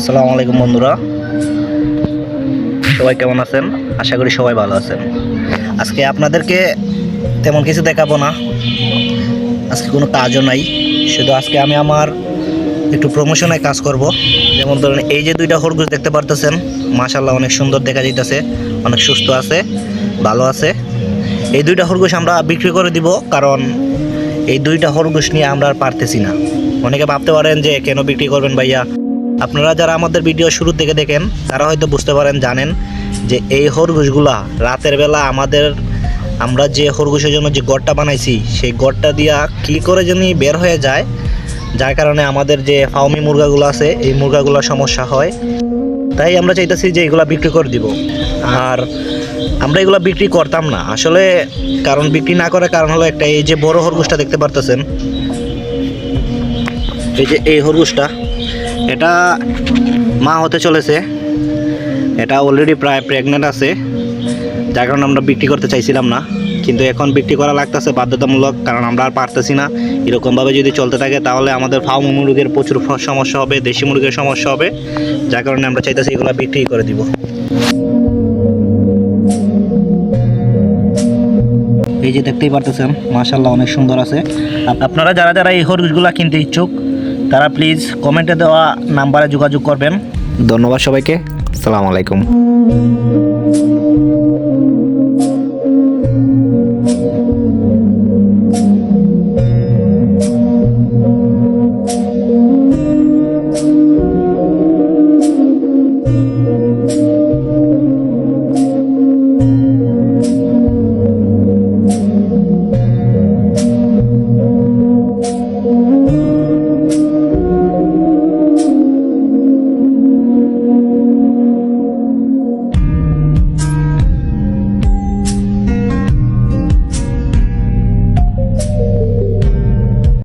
আসসালামু আলাইকুম বন্ধুরা। সবাই কেমন আছেন? আশা করি সবাই ভালো আছেন। আজকে আপনাদেরকে তেমন কিছু দেখাবো না। আজকে কোনো কাজও নাই। শুধু আজকে আমি আমার একটু প্রমোশনে কাজ করব। যেমন ধরুন এই যে দুইটা খরগোশ দেখতে পারতেছেন মাশাল্লাহ অনেক সুন্দর দেখা যাইতেছে, অনেক সুস্থ আছে, ভালো আছে। এই দুইটা খরগোশ আমরা বিক্রি করে দিব, কারণ এই দুইটা খরগোশ নিয়ে আমরা আর পারতেছি না। অনেকে ভাবতে পারেন যে কেন বিক্রি করবেন ভাইয়া? আপনারা যারা আমাদের ভিডিও শুরু থেকে দেখেন, তারা হয়তো বুঝতে পারেন, জানেন যে এই খরগোশগুলা রাতের বেলা আমাদের, আমরা যে খরগোশের জন্য যে গড়টা বানাইছি, সেই গড়টা দিয়া কি করে জানি বের হয়ে যায়, যার কারণে আমাদের যে ফাউমি মুরগাগুলো আছে, এই মুরগাগুলোর সমস্যা হয়। তাই আমরা চাইতেছি যে এগুলা বিক্রি করে দিব। আর আমরা এগুলো বিক্রি করতাম না। আসলে কারণ বিক্রি না করার কারণ হলো একটা, এই যে বড় খরগোশটা দেখতে পারতেছেন, এই যে এই খরগোশটা এটা মা হতে চলেছে। এটা অলরেডি প্রায় প্রেগনেন্ট আছে। যার কারণে আমরা বিক্রি করতে চাইছিলাম না। কিন্তু এখন বিক্রি করা লাগতেছে বাধ্যতামূলক, কারণ আমরা আর পারতেছি না। এরকমভাবে যদি চলতে থাকে, তাহলে আমাদের ফার্ম মুরগের প্রচুর সমস্যা হবে, দেশি মুরগের সমস্যা হবে। যার কারণে আমরা চাইতেছি এগুলো বিক্রি করে দিব। এই যে দেখতেই পারতেছেন মাশাল্লাহ অনেক সুন্দর আছে। আপ- আপনারা যারা যারা এই হরগুলা কিনতে ইচ্ছুক তারা প্লিজ কমেন্টে দেওয়া নাম্বারে যোগাযোগ করবেন। ধন্যবাদ সবাইকে। সালাম আলাইকুম।